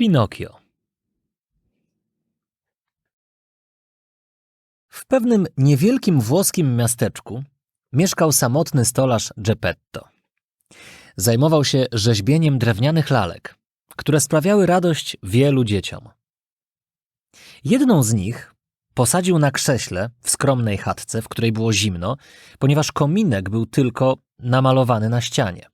Pinokio. W pewnym niewielkim włoskim miasteczku mieszkał samotny stolarz Geppetto. Zajmował się rzeźbieniem drewnianych lalek, które sprawiały radość wielu dzieciom. Jedną z nich posadził na krześle w skromnej chatce, w której było zimno, ponieważ kominek był tylko namalowany na ścianie.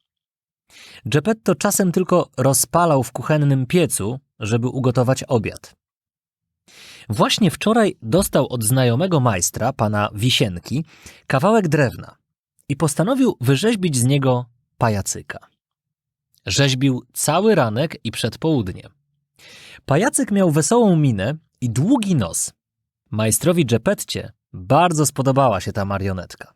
Geppetto czasem tylko rozpalał w kuchennym piecu, żeby ugotować obiad. Właśnie wczoraj dostał od znajomego majstra, pana Wisienki, kawałek drewna i postanowił wyrzeźbić z niego pajacyka. Rzeźbił cały ranek i przedpołudnie. Pajacyk miał wesołą minę i długi nos. Majstrowi Geppetcie bardzo spodobała się ta marionetka.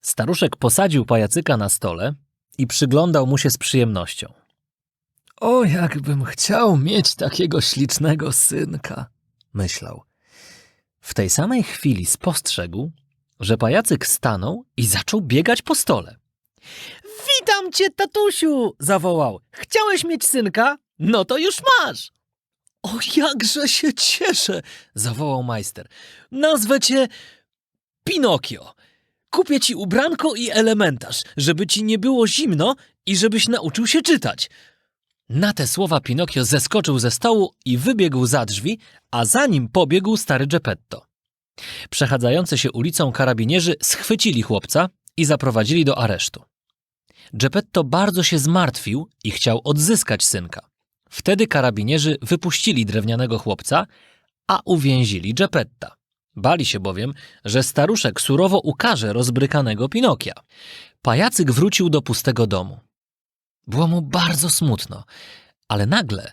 Staruszek posadził pajacyka na stole i przyglądał mu się z przyjemnością. O, jakbym chciał mieć takiego ślicznego synka, myślał. W tej samej chwili spostrzegł, że pajacyk stanął i zaczął biegać po stole. Witam cię, tatusiu! zawołał. Chciałeś mieć synka? No to już masz! O, jakże się cieszę! zawołał majster. Nazwę cię Pinokio. Kupię ci ubranko i elementarz, żeby ci nie było zimno i żebyś nauczył się czytać. Na te słowa Pinokio zeskoczył ze stołu i wybiegł za drzwi, a za nim pobiegł stary Geppetto. Przechadzający się ulicą karabinierzy schwycili chłopca i zaprowadzili do aresztu. Geppetto bardzo się zmartwił i chciał odzyskać synka. Wtedy karabinierzy wypuścili drewnianego chłopca, a uwięzili Geppetta. Bali się bowiem, że staruszek surowo ukaże rozbrykanego Pinokia. Pajacyk wrócił do pustego domu. Było mu bardzo smutno, ale nagle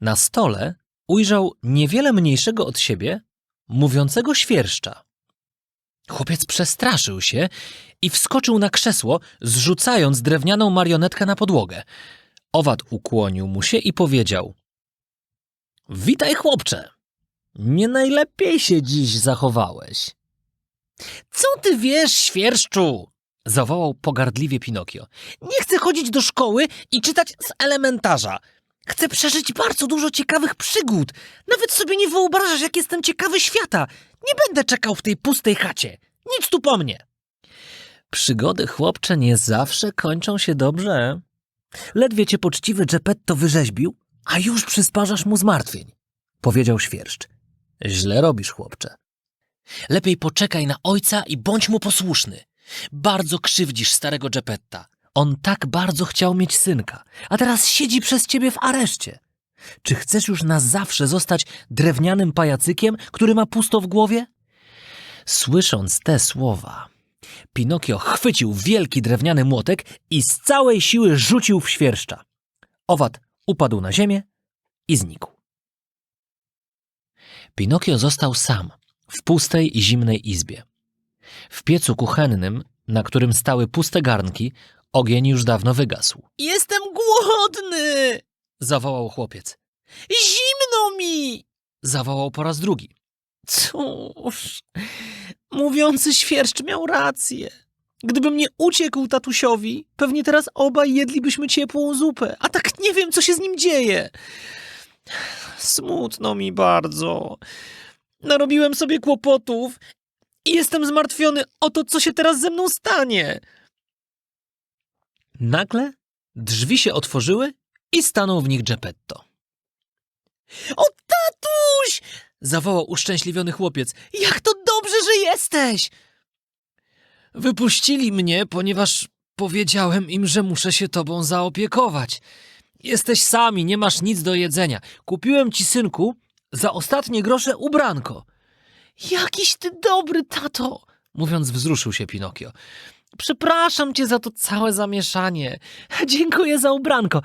na stole ujrzał niewiele mniejszego od siebie mówiącego świerszcza. Chłopiec przestraszył się i wskoczył na krzesło, zrzucając drewnianą marionetkę na podłogę. Owad ukłonił mu się i powiedział: Witaj, chłopcze! Nie najlepiej się dziś zachowałeś. Co ty wiesz, świerszczu? zawołał pogardliwie Pinokio. Nie chcę chodzić do szkoły i czytać z elementarza. Chcę przeżyć bardzo dużo ciekawych przygód. Nawet sobie nie wyobrażasz, jak jestem ciekawy świata. Nie będę czekał w tej pustej chacie. Nic tu po mnie. Przygody, chłopcze, nie zawsze kończą się dobrze. Ledwie cię poczciwy Geppetto wyrzeźbił, a już przysparzasz mu zmartwień, powiedział świerszcz. Źle robisz, chłopcze. Lepiej poczekaj na ojca i bądź mu posłuszny. Bardzo krzywdzisz starego Geppetta. On tak bardzo chciał mieć synka, a teraz siedzi przez ciebie w areszcie. Czy chcesz już na zawsze zostać drewnianym pajacykiem, który ma pusto w głowie? Słysząc te słowa, Pinokio chwycił wielki drewniany młotek i z całej siły rzucił w świerszcza. Owad upadł na ziemię i znikł. Pinokio został sam w pustej i zimnej izbie. W piecu kuchennym, na którym stały puste garnki, ogień już dawno wygasł. Jestem głodny! zawołał chłopiec. Zimno mi! zawołał po raz drugi. Cóż, mówiący świerszcz miał rację. Gdybym nie uciekł tatusiowi, pewnie teraz obaj jedlibyśmy ciepłą zupę, a tak nie wiem, co się z nim dzieje. Smutno mi bardzo. Narobiłem sobie kłopotów i jestem zmartwiony o to, co się teraz ze mną stanie. Nagle drzwi się otworzyły i stanął w nich Geppetto. O, tatuś! zawołał uszczęśliwiony chłopiec. Jak to dobrze, że jesteś! Wypuścili mnie, ponieważ powiedziałem im, że muszę się tobą zaopiekować. Jesteś sami, nie masz nic do jedzenia. Kupiłem ci, synku, za ostatnie grosze ubranko. Jakiś ty dobry, tato! Mówiąc, wzruszył się Pinokio. Przepraszam cię za to całe zamieszanie. Dziękuję za ubranko.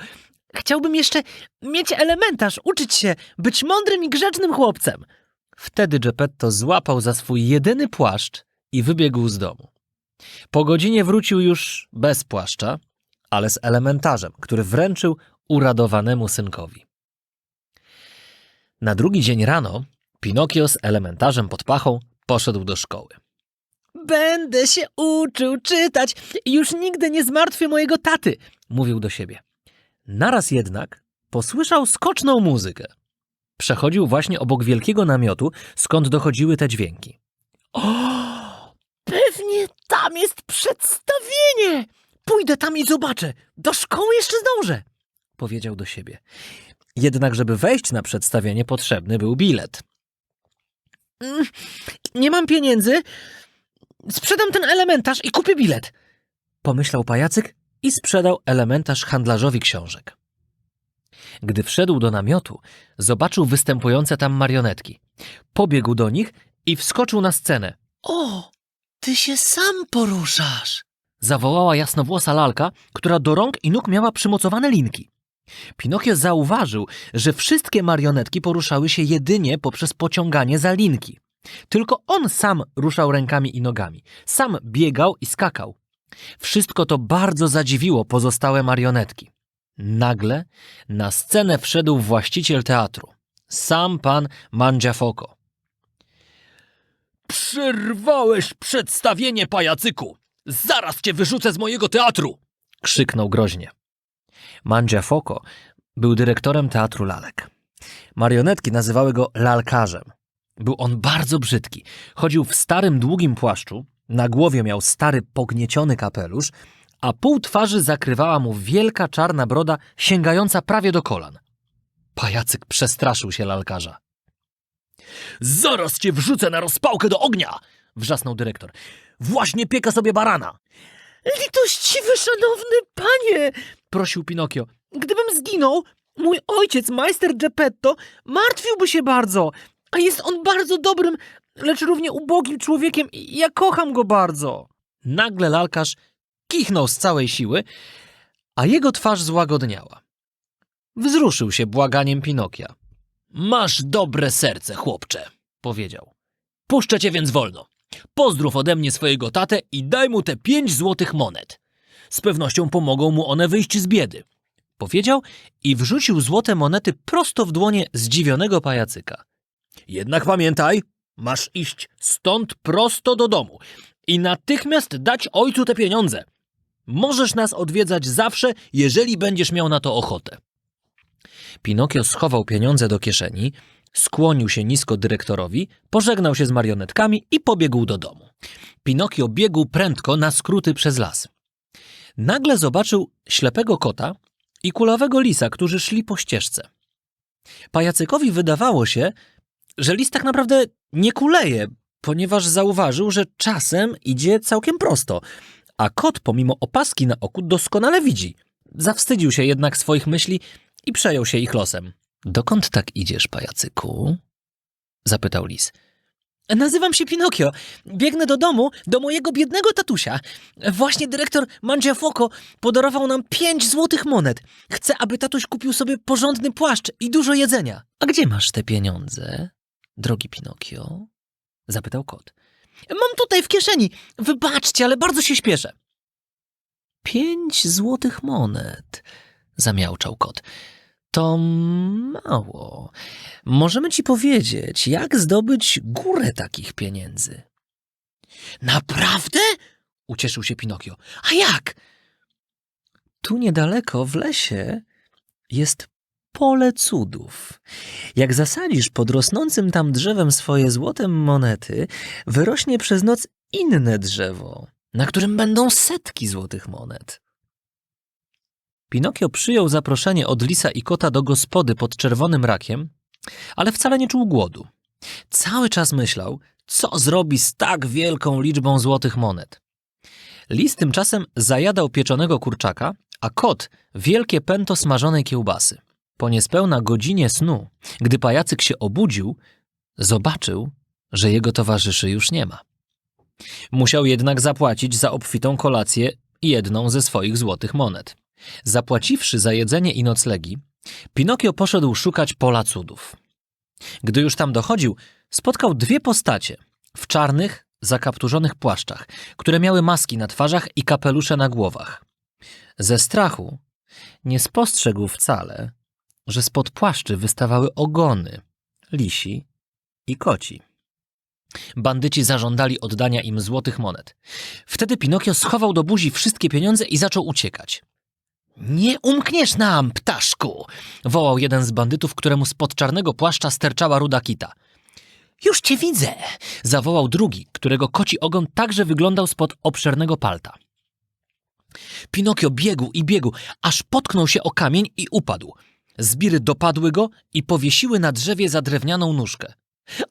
Chciałbym jeszcze mieć elementarz, uczyć się, być mądrym i grzecznym chłopcem. Wtedy Geppetto złapał za swój jedyny płaszcz i wybiegł z domu. Po godzinie wrócił już bez płaszcza, ale z elementarzem, który wręczył uradowanemu synkowi. Na drugi dzień rano Pinokio z elementarzem pod pachą poszedł do szkoły. Będę się uczył czytać i już nigdy nie zmartwię mojego taty, mówił do siebie. Naraz jednak posłyszał skoczną muzykę. Przechodził właśnie obok wielkiego namiotu, skąd dochodziły te dźwięki. O, pewnie tam jest przedstawienie! Pójdę tam i zobaczę. Do szkoły jeszcze zdążę, powiedział do siebie. Jednak, żeby wejść na przedstawienie, potrzebny był bilet. Mm, Nie mam pieniędzy. Sprzedam ten elementarz i kupię bilet. Pomyślał pajacyk i sprzedał elementarz handlarzowi książek. Gdy wszedł do namiotu, zobaczył występujące tam marionetki. Pobiegł do nich i wskoczył na scenę. O, ty się sam poruszasz! Zawołała jasnowłosa lalka, która do rąk i nóg miała przymocowane linki. Pinokio zauważył, że wszystkie marionetki poruszały się jedynie poprzez pociąganie za linki. Tylko on sam ruszał rękami i nogami, sam biegał i skakał. Wszystko to bardzo zadziwiło pozostałe marionetki. Nagle na scenę wszedł właściciel teatru, sam pan Mandziafoko. Przerwałeś przedstawienie, pajacyku! Zaraz cię wyrzucę z mojego teatru! krzyknął groźnie. Mandziafoko był dyrektorem teatru lalek. Marionetki nazywały go lalkarzem. Był on bardzo brzydki. Chodził w starym, długim płaszczu, na głowie miał stary, pognieciony kapelusz, a pół twarzy zakrywała mu wielka czarna broda sięgająca prawie do kolan. Pajacyk przestraszył się lalkarza. Zaraz cię wrzucę na rozpałkę do ognia! wrzasnął dyrektor. Właśnie piekę sobie barana. Litościwy, szanowny panie! prosił Pinokio. Gdybym zginął, mój ojciec, majster Geppetto, martwiłby się bardzo. A jest on bardzo dobrym, lecz równie ubogim człowiekiem i ja kocham go bardzo. Nagle lalkarz kichnął z całej siły, a jego twarz złagodniała. Wzruszył się błaganiem Pinokia. Masz dobre serce, chłopcze, powiedział. Puszczę cię więc wolno. Pozdrów ode mnie swojego tatę i daj mu te pięć złotych monet. Z pewnością pomogą mu one wyjść z biedy. Powiedział i wrzucił złote monety prosto w dłonie zdziwionego pajacyka. Jednak pamiętaj, masz iść stąd prosto do domu i natychmiast dać ojcu te pieniądze. Możesz nas odwiedzać zawsze, jeżeli będziesz miał na to ochotę. Pinokio schował pieniądze do kieszeni, skłonił się nisko dyrektorowi, pożegnał się z marionetkami i pobiegł do domu. Pinokio biegł prędko na skróty przez las. Nagle zobaczył ślepego kota i kulawego lisa, którzy szli po ścieżce. Pajacykowi wydawało się, że lis tak naprawdę nie kuleje, ponieważ zauważył, że czasem idzie całkiem prosto, a kot pomimo opaski na oku doskonale widzi. Zawstydził się jednak swoich myśli i przejął się ich losem. Dokąd tak idziesz, pajacyku? zapytał lis. Nazywam się Pinokio. Biegnę do domu, do mojego biednego tatusia. Właśnie dyrektor Mangiafoko podarował nam pięć złotych monet. Chcę, aby tatuś kupił sobie porządny płaszcz i dużo jedzenia. A gdzie masz te pieniądze, drogi Pinokio? zapytał kot. Mam tutaj w kieszeni. Wybaczcie, ale bardzo się śpieszę. Pięć złotych monet, zamiałczał kot. To mało. Możemy ci powiedzieć, jak zdobyć górę takich pieniędzy. Naprawdę? Ucieszył się Pinokio. A jak? Tu niedaleko w lesie jest pole cudów. Jak zasadzisz pod rosnącym tam drzewem swoje złote monety, wyrośnie przez noc inne drzewo, na którym będą setki złotych monet. Pinokio przyjął zaproszenie od lisa i kota do gospody pod czerwonym rakiem, ale wcale nie czuł głodu. Cały czas myślał, co zrobi z tak wielką liczbą złotych monet. Lis tymczasem zajadał pieczonego kurczaka, a kot wielkie pęto smażonej kiełbasy. Po niespełna godzinie snu, gdy pajacyk się obudził, zobaczył, że jego towarzyszy już nie ma. Musiał jednak zapłacić za obfitą kolację jedną ze swoich złotych monet. Zapłaciwszy za jedzenie i noclegi, Pinokio poszedł szukać pola cudów. Gdy już tam dochodził, spotkał dwie postacie w czarnych, zakapturzonych płaszczach, które miały maski na twarzach i kapelusze na głowach. Ze strachu nie spostrzegł wcale, że spod płaszczy wystawały ogony lisi i koci. Bandyci zażądali oddania im złotych monet. Wtedy Pinokio schował do buzi wszystkie pieniądze i zaczął uciekać. Nie umkniesz nam, ptaszku! wołał jeden z bandytów, któremu spod czarnego płaszcza sterczała ruda kita. Już cię widzę! zawołał drugi, którego koci ogon także wyglądał spod obszernego palta. Pinokio biegł i biegł, aż potknął się o kamień i upadł. Zbiry dopadły go i powiesiły na drzewie za drewnianą nóżkę.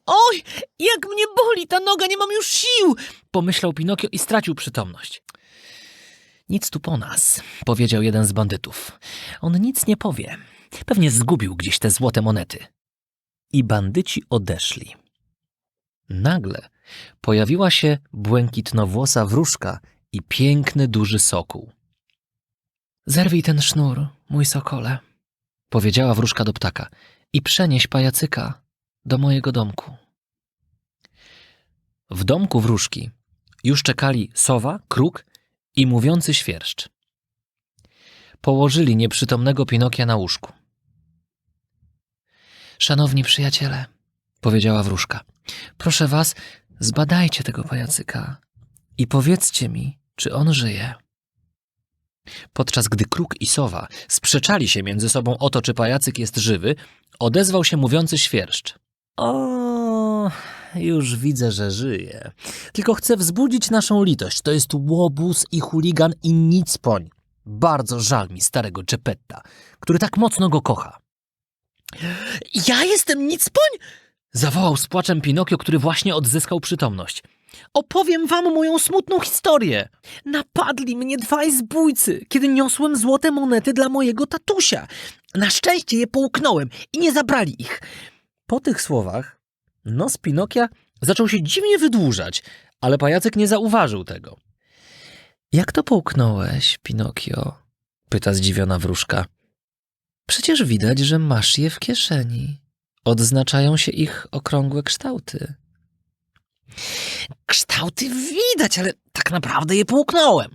Oj, jak mnie boli ta noga, nie mam już sił! Pomyślał Pinokio i stracił przytomność. Nic tu po nas, powiedział jeden z bandytów. On nic nie powie. Pewnie zgubił gdzieś te złote monety. I bandyci odeszli. Nagle pojawiła się błękitnowłosa wróżka i piękny, duży sokół. Zerwij ten sznur, mój sokole, powiedziała wróżka do ptaka i przenieś pajacyka do mojego domku. W domku wróżki już czekali sowa, kruk i mówiący świerszcz. Położyli nieprzytomnego Pinokia na łóżku. Szanowni przyjaciele, powiedziała wróżka, proszę was, zbadajcie tego pajacyka i powiedzcie mi, czy on żyje. Podczas gdy kruk i sowa sprzeczali się między sobą o to, czy pajacyk jest żywy, odezwał się mówiący świerszcz. O, już widzę, że żyje. Tylko chcę wzbudzić naszą litość. To jest łobuz i chuligan i nic poń. Bardzo żal mi starego Geppetta, który tak mocno go kocha. Ja jestem nic poń! Zawołał z płaczem Pinokio, który właśnie odzyskał przytomność. Opowiem wam moją smutną historię. Napadli mnie dwaj zbójcy, kiedy niosłem złote monety dla mojego tatusia. Na szczęście je połknąłem i nie zabrali ich. Po tych słowach nos Pinokia zaczął się dziwnie wydłużać, ale pajacyk nie zauważył tego. Jak to połknąłeś, Pinokio? pyta zdziwiona wróżka. Przecież widać, że masz je w kieszeni. Odznaczają się ich okrągłe kształty. Kształty widać, ale tak naprawdę je połknąłem.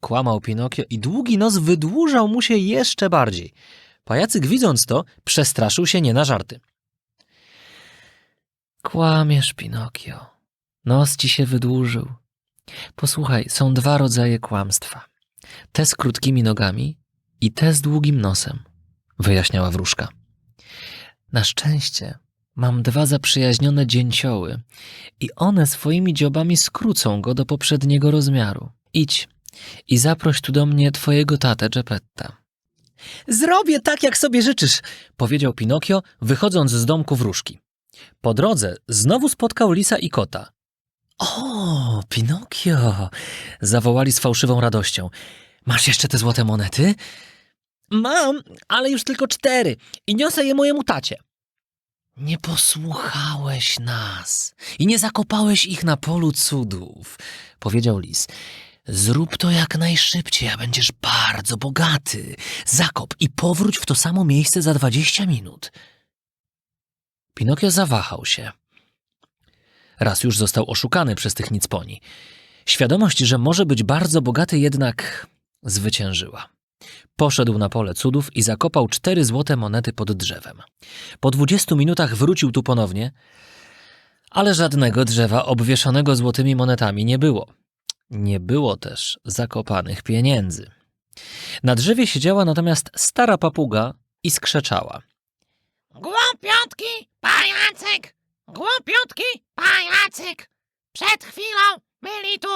Kłamał Pinokio i długi nos wydłużał mu się jeszcze bardziej. Pajacyk widząc to, przestraszył się nie na żarty. Kłamiesz, Pinokio. Nos ci się wydłużył. Posłuchaj, są dwa rodzaje kłamstwa. Te z krótkimi nogami i te z długim nosem, wyjaśniała wróżka. Na szczęście mam dwa zaprzyjaźnione dzięcioły i one swoimi dziobami skrócą go do poprzedniego rozmiaru. Idź i zaproś tu do mnie twojego tatę Geppetta. Zrobię tak, jak sobie życzysz, powiedział Pinokio, wychodząc z domku wróżki. Po drodze znowu spotkał lisa i kota. O, Pinokio! zawołali z fałszywą radością. Masz jeszcze te złote monety? Mam, ale już tylko cztery i niosę je mojemu tacie. Nie posłuchałeś nas i nie zakopałeś ich na polu cudów, powiedział lis. Zrób to jak najszybciej, a będziesz bardzo bogaty. Zakop i powróć w to samo miejsce za dwadzieścia minut. Pinokio zawahał się. Raz już został oszukany przez tych nicponi. Świadomość, że może być bardzo bogaty, jednak zwyciężyła. Poszedł na pole cudów i zakopał cztery złote monety pod drzewem. Po dwudziestu minutach wrócił tu ponownie, ale żadnego drzewa obwieszonego złotymi monetami nie było. Nie było też zakopanych pieniędzy. Na drzewie siedziała natomiast stara papuga i skrzeczała. Głupiutki pajacyk! Głupiutki pajacyk! Przed chwilą byli tu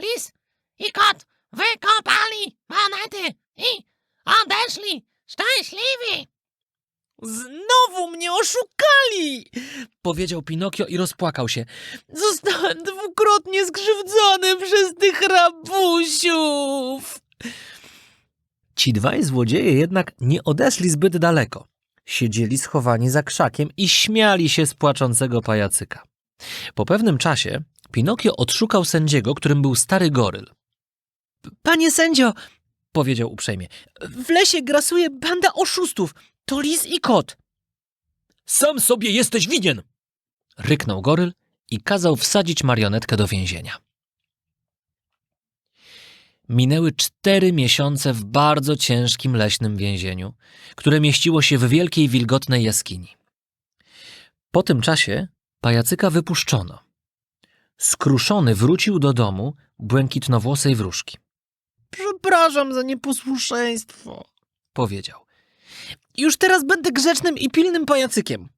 lis i kot, wykopali monety i odeszli szczęśliwi! Znowu mnie oszukali! Powiedział Pinokio i rozpłakał się. Zostałem dwukrotnie skrzywdzony przez tych rabusiów! Ci dwaj złodzieje jednak nie odeszli zbyt daleko. Siedzieli schowani za krzakiem i śmiali się z płaczącego pajacyka. Po pewnym czasie Pinokio odszukał sędziego, którym był stary goryl. Panie sędzio, powiedział uprzejmie, w lesie grasuje banda oszustów. To lis i kot. Sam sobie jesteś winien! Ryknął goryl i kazał wsadzić marionetkę do więzienia. Minęły cztery miesiące w bardzo ciężkim leśnym więzieniu, które mieściło się w wielkiej wilgotnej jaskini. Po tym czasie pajacyka wypuszczono. Skruszony wrócił do domu błękitnowłosej wróżki. Przepraszam za nieposłuszeństwo, powiedział. Już teraz będę grzecznym i pilnym pajacykiem.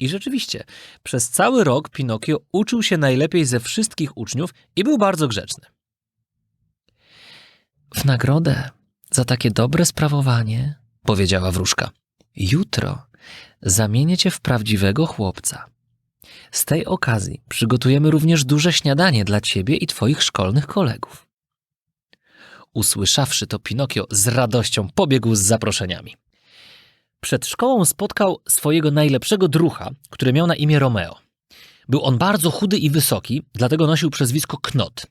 I rzeczywiście, przez cały rok Pinokio uczył się najlepiej ze wszystkich uczniów i był bardzo grzeczny. W nagrodę za takie dobre sprawowanie, powiedziała wróżka, jutro zamienię cię w prawdziwego chłopca. Z tej okazji przygotujemy również duże śniadanie dla ciebie i twoich szkolnych kolegów. Usłyszawszy to, Pinokio z radością pobiegł z zaproszeniami. Przed szkołą spotkał swojego najlepszego drucha, który miał na imię Romeo. Był on bardzo chudy i wysoki, dlatego nosił przezwisko Knot.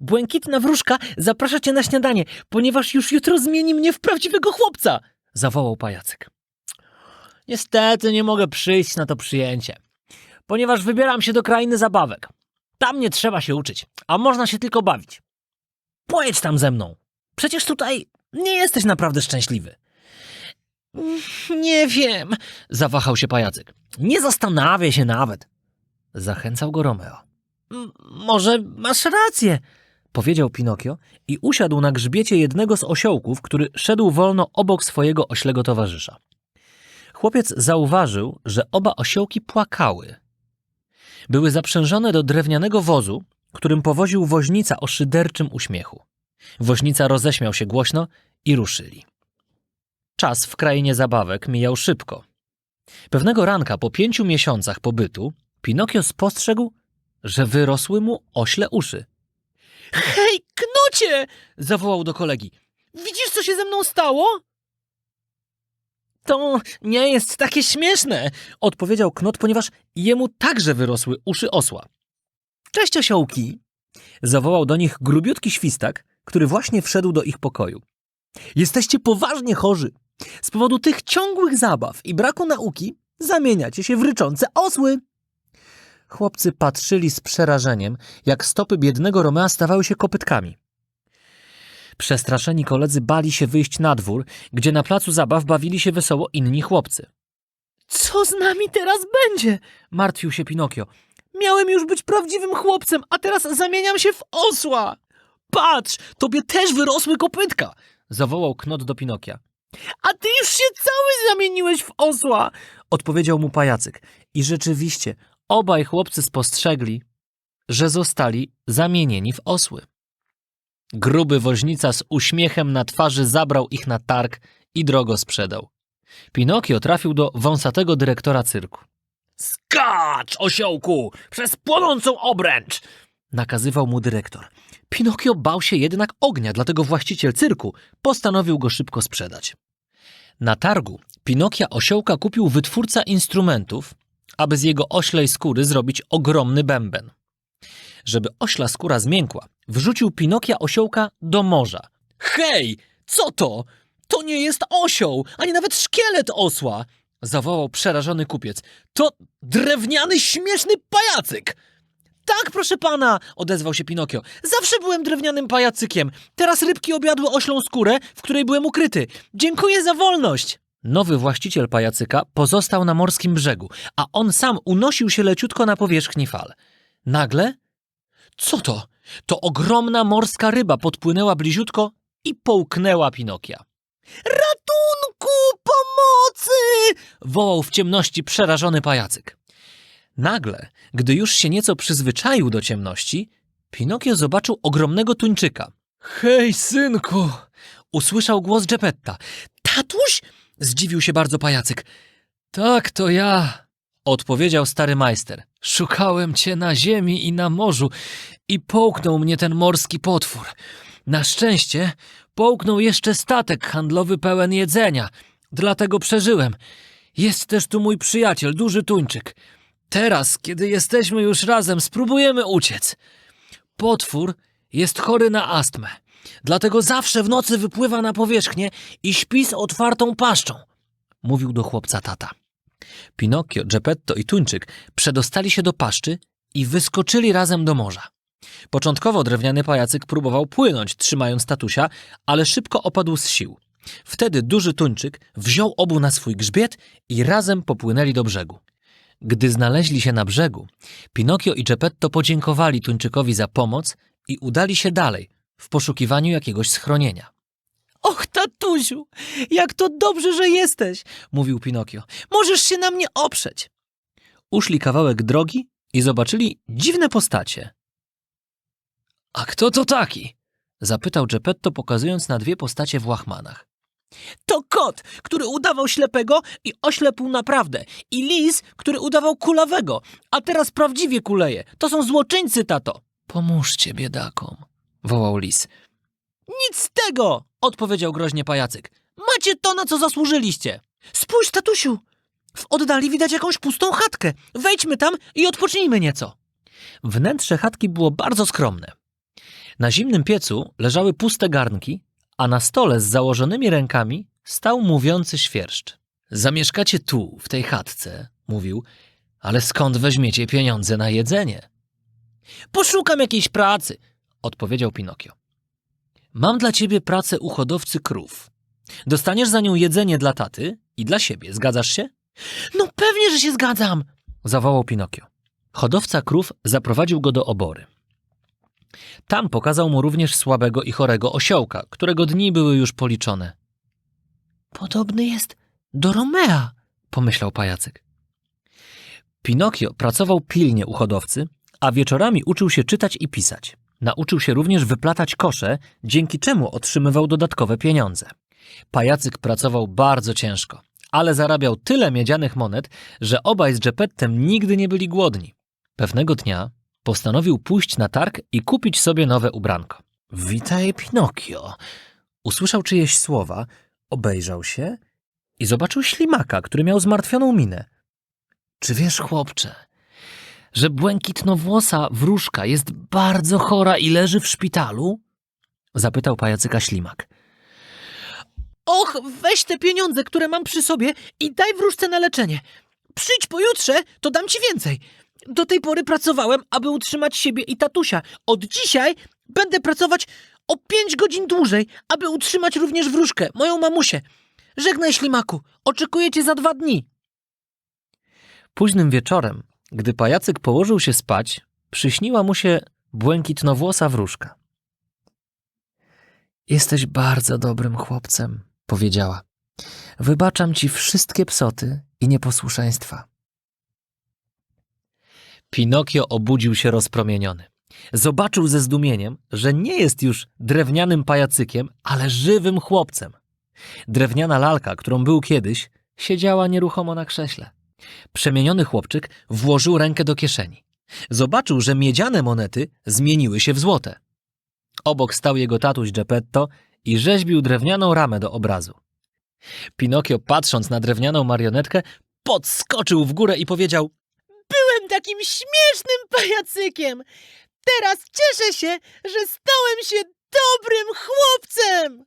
Błękitna wróżka zaprasza cię na śniadanie, ponieważ już jutro zmieni mnie w prawdziwego chłopca! zawołał pajacek. Niestety nie mogę przyjść na to przyjęcie, ponieważ wybieram się do krainy zabawek. Tam nie trzeba się uczyć, a można się tylko bawić. Pojedź tam ze mną. Przecież tutaj nie jesteś naprawdę szczęśliwy. Nie wiem, zawahał się pajacyk. Nie zastanawiaj się nawet. Zachęcał go Romeo. "M- Może masz rację, powiedział Pinokio i usiadł na grzbiecie jednego z osiołków, który szedł wolno obok swojego oślego towarzysza. Chłopiec zauważył, że oba osiołki płakały. Były zaprzężone do drewnianego wozu, którym powoził woźnica o szyderczym uśmiechu. Woźnica roześmiał się głośno i ruszyli. Czas w krainie zabawek mijał szybko. Pewnego ranka po pięciu miesiącach pobytu Pinokio spostrzegł, że wyrosły mu ośle uszy. Hej, knucie! zawołał do kolegi. Widzisz, co się ze mną stało? To nie jest takie śmieszne, odpowiedział knot, ponieważ jemu także wyrosły uszy osła. Cześć, osiołki! zawołał do nich grubiutki świstak, który właśnie wszedł do ich pokoju. Jesteście poważnie chorzy. Z powodu tych ciągłych zabaw i braku nauki zamieniacie się w ryczące osły. Chłopcy patrzyli z przerażeniem, jak stopy biednego Romea stawały się kopytkami. Przestraszeni koledzy bali się wyjść na dwór, gdzie na placu zabaw bawili się wesoło inni chłopcy. Co z nami teraz będzie? martwił się Pinokio. Miałem już być prawdziwym chłopcem, a teraz zamieniam się w osła. Patrz, tobie też wyrosły kopytka, zawołał Knot do Pinokia. A ty już się cały zamieniłeś w osła, odpowiedział mu pajacyk. I rzeczywiście, obaj chłopcy spostrzegli, że zostali zamienieni w osły. Gruby woźnica z uśmiechem na twarzy zabrał ich na targ i drogo sprzedał. Pinokio trafił do wąsatego dyrektora cyrku. Skacz, osiołku, przez płonącą obręcz! nakazywał mu dyrektor. Pinokio bał się jednak ognia, dlatego właściciel cyrku postanowił go szybko sprzedać. Na targu Pinokia osiołka kupił wytwórca instrumentów, aby z jego oślej skóry zrobić ogromny bęben. Żeby ośla skóra zmiękła, wrzucił Pinokia osiołka do morza. Hej, co to? To nie jest osioł, ani nawet szkielet osła! zawołał przerażony kupiec. To drewniany, śmieszny pajacyk! Tak, proszę pana, odezwał się Pinokio. Zawsze byłem drewnianym pajacykiem. Teraz rybki objadły oślą skórę, w której byłem ukryty. Dziękuję za wolność. Nowy właściciel pajacyka pozostał na morskim brzegu, a on sam unosił się leciutko na powierzchni fal. Nagle. Co to? To ogromna morska ryba podpłynęła bliziutko i połknęła Pinokia. Ratunku! Pomocy! wołał w ciemności przerażony pajacyk. Nagle, gdy już się nieco przyzwyczaił do ciemności, Pinokio zobaczył ogromnego tuńczyka. Hej, synku! Usłyszał głos Geppetta. Tatuś? Zdziwił się bardzo pajacyk. Tak, to ja, odpowiedział stary majster. Szukałem cię na ziemi i na morzu i połknął mnie ten morski potwór. Na szczęście połknął jeszcze statek handlowy pełen jedzenia, dlatego przeżyłem. Jest też tu mój przyjaciel, duży tuńczyk. Teraz, kiedy jesteśmy już razem, spróbujemy uciec. Potwór jest chory na astmę, dlatego zawsze w nocy wypływa na powierzchnię i śpi z otwartą paszczą, mówił do chłopca tata. Pinokio, Geppetto i Tuńczyk przedostali się do paszczy i wyskoczyli razem do morza. Początkowo drewniany pajacyk próbował płynąć, trzymając tatusia, ale szybko opadł z sił. Wtedy duży tuńczyk wziął obu na swój grzbiet i razem popłynęli do brzegu. Gdy znaleźli się na brzegu, Pinokio i Geppetto podziękowali tuńczykowi za pomoc i udali się dalej, w poszukiwaniu jakiegoś schronienia. Och, tatusiu, jak to dobrze, że jesteś, mówił Pinokio. Możesz się na mnie oprzeć. Uszli kawałek drogi i zobaczyli dziwne postacie. A kto to taki? zapytał Geppetto, pokazując na dwie postacie w łachmanach. To kot, który udawał ślepego i oślepł naprawdę. I lis, który udawał kulawego, a teraz prawdziwie kuleje. To są złoczyńcy, tato. Pomóżcie biedakom, wołał lis. Nic z tego, odpowiedział groźnie pajacyk. Macie to, na co zasłużyliście. Spójrz, tatusiu. W oddali widać jakąś pustą chatkę. Wejdźmy tam i odpocznijmy nieco. Wnętrze chatki było bardzo skromne. Na zimnym piecu leżały puste garnki, a na stole z założonymi rękami stał mówiący świerszcz. Zamieszkacie tu, w tej chatce, mówił, ale skąd weźmiecie pieniądze na jedzenie? Poszukam jakiejś pracy. Odpowiedział Pinokio. Mam dla ciebie pracę u hodowcy krów. Dostaniesz za nią jedzenie dla taty i dla siebie, zgadzasz się? No pewnie, że się zgadzam. zawołał Pinokio. Hodowca krów zaprowadził go do obory. Tam pokazał mu również słabego i chorego osiołka, którego dni były już policzone. Podobny jest do Romea. Pomyślał pajacyk. Pinokio pracował pilnie u hodowcy, a wieczorami uczył się czytać i pisać. Nauczył się również wyplatać kosze, dzięki czemu otrzymywał dodatkowe pieniądze. Pajacyk pracował bardzo ciężko, ale zarabiał tyle miedzianych monet, że obaj z Geppettem nigdy nie byli głodni. Pewnego dnia postanowił pójść na targ i kupić sobie nowe ubranko. Witaj, Pinokio. Usłyszał czyjeś słowa, obejrzał się i zobaczył ślimaka, który miał zmartwioną minę. Czy wiesz, chłopcze, że błękitnowłosa wróżka jest bardzo chora i leży w szpitalu? Zapytał pajacyka ślimak. Och, weź te pieniądze, które mam przy sobie i daj wróżce na leczenie. Przyjdź pojutrze, to dam ci więcej. Do tej pory pracowałem, aby utrzymać siebie i tatusia. Od dzisiaj będę pracować o pięć godzin dłużej, aby utrzymać również wróżkę, moją mamusię. Żegnaj, ślimaku. Oczekuję cię za dwa dni. Późnym wieczorem, gdy pajacyk położył się spać, przyśniła mu się błękitnowłosa wróżka. Jesteś bardzo dobrym chłopcem, powiedziała. Wybaczam ci wszystkie psoty i nieposłuszeństwa. Pinokio obudził się rozpromieniony. Zobaczył ze zdumieniem, że nie jest już drewnianym pajacykiem, ale żywym chłopcem. Drewniana lalka, którą był kiedyś, siedziała nieruchomo na krześle. Przemieniony chłopczyk włożył rękę do kieszeni. Zobaczył, że miedziane monety zmieniły się w złote. Obok stał jego tatuś Geppetto i rzeźbił drewnianą ramę do obrazu. Pinokio, patrząc na drewnianą marionetkę, podskoczył w górę i powiedział Byłem takim śmiesznym pajacykiem. Teraz cieszę się, że stałem się dobrym chłopcem.